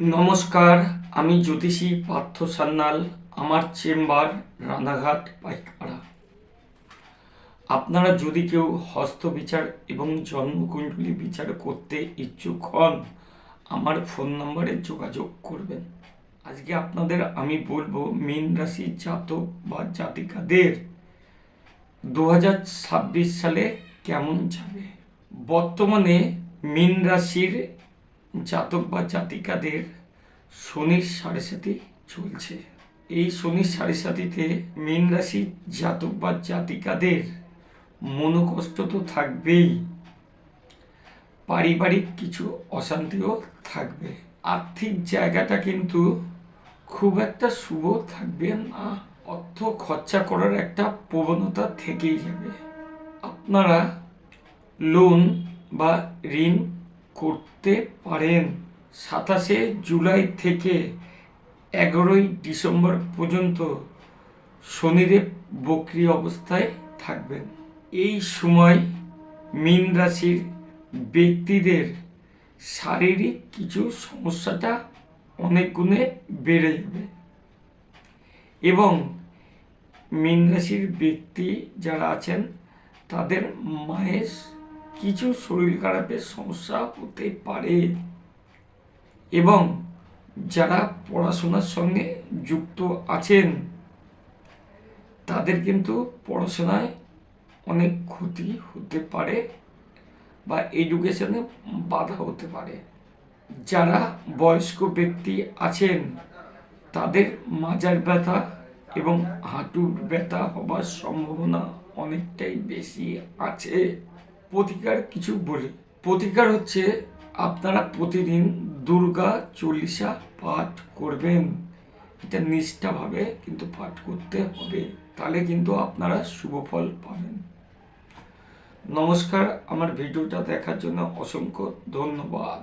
নমস্কার, আমি জ্যোতিষী পার্থ সান্যাল, আমার চেম্বার, রানাঘাট, পাইকপাড়া। আপনারা যদি কেউ হস্ত বিচার এবং জন্মকুণ্ডলী বিচার করতে ইচ্ছুক হন, আমার ফোন নম্বরে যোগাযোগ করবেন। আজকে আপনাদের আমি বলব মীন রাশি জাতক বা জাতিকাদের দু হাজার ছাব্বিশ সালে কেমন যাবে? বর্তমানে মীন রাশির জাতক বা জাতিকাদের শনির সাড়ে সাথে চলছে। এই শনির সাড়ে সাথীতে মীন রাশির জাতক বা জাতিকাদের মনোকষ্ট তো থাকবেই। পারিবারিক কিছু অশান্তিও থাকবে। আর্থিক জায়গাটা কিন্তু খুব একটা শুভ থাকবে না। অর্থ খরচা করার একটা প্রবণতা থেকেই যাবে। আপনারা লোন বা ঋণ করতে পারেন। সাতাশে জুলাই থেকে এগারোই ডিসেম্বর পর্যন্ত শনিদেব বক্রি অবস্থায় থাকবেন। এই সময় মীন রাশির ব্যক্তিদের শারীরিক কিছু সমস্যাটা অনেক গুণে বেড়ে যাবে। এবং মীন রাশির ব্যক্তি যারা আছেন, তাদের মায়ের কিছু শরীর খারাপের সমস্যা হতে পারে। এবং যারা পড়াশোনার সঙ্গে যুক্ত আছেন, তাদের কিন্তু পড়াশোনায় অনেক ক্ষতি হতে পারে বা এডুকেশনে বাধা হতে পারে। যারা বয়স্ক ব্যক্তি আছেন, তাদের মাজার ব্যথা এবং হাঁটুর ব্যথা হবার সম্ভাবনা অনেকটাই বেশি আছে। প্রতিকার কিছু বলি। প্রতিকার হচ্ছে আপনারা প্রতিদিন দুর্গা চল্লিশা পাঠ করবেন। এটা নিষ্ঠাভাবে কিন্তু পাঠ করতে হবে। তাহলে কিন্তু আপনারা শুভ ফল পাবেন। নমস্কার। আমার ভিডিওটা দেখার জন্য অসংখ্য ধন্যবাদ।